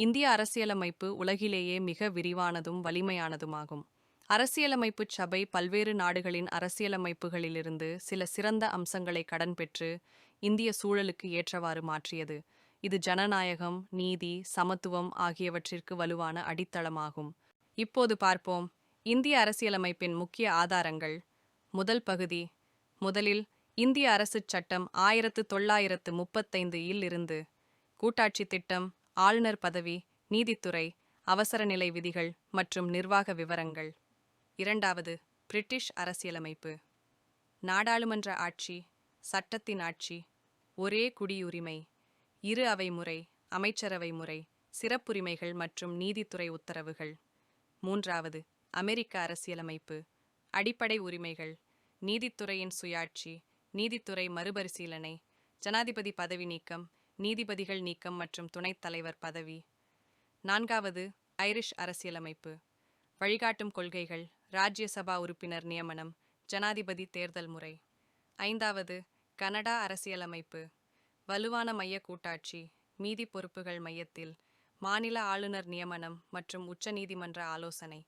இந்திய அரசியலமைப்பு உலகிலேயே மிக விரிவானதும் வலிமையானதுமாகும். அரசியலமைப்புச் சபை பல்வேறு நாடுகளின் அரசியலமைப்புகளிலிருந்து சில சிறந்த அம்சங்களை கடன் பெற்று இந்திய சூழலுக்கு ஏற்றவாறு மாற்றியது. இது ஜனநாயகம் நீதி சமத்துவம் ஆகியவற்றிற்கு வலுவான அடித்தளமாகும். இப்போது பார்ப்போம். இந்திய அரசியலமைப்பின் முக்கிய ஆதாரங்கள். முதல் பகுதி. முதலில் இந்திய அரசு சட்டம் ஆயிரத்து தொள்ளாயிரத்து முப்பத்தைந்து இல் இருந்து. கூட்டாட்சி திட்டம் ஆளுநர் பதவி நீதித்துறை அவசர நிலை விதிகள் மற்றும் நிர்வாக விவரங்கள். இரண்டாவது பிரிட்டிஷ் அரசியலமைப்பு. நாடாளுமன்ற ஆட்சி சட்டத்தின் ஆட்சி ஒரே குடியுரிமை. இரு அவை முறை அமைச்சரவை முறை சிறப்புரிமைகள் மற்றும் நீதித்துறை உத்தரவுகள். மூன்றாவது அமெரிக்க அரசியலமைப்பு. அடிப்படை உரிமைகள் நீதித்துறையின் சுயாட்சி நீதித்துறை மறுபரிசீலனை ஜனாதிபதி பதவி நீக்கம் நீதிபதிகள் நீக்கம் மற்றும் துணைத் தலைவர் பதவி. நான்காவது ஐரிஷ் அரசியலமைப்பு. வழிகாட்டும் கொள்கைகள் ராஜ்யசபா உறுப்பினர் நியமனம் ஜனாதிபதி தேர்தல் முறை. ஐந்தாவது கனடா அரசியலமைப்பு. வலுவான மைய கூட்டாட்சி மீதி பொறுப்புகள் மையத்தில் மாநில ஆளுநர் நியமனம் மற்றும் உச்சநீதிமன்ற ஆலோசனை.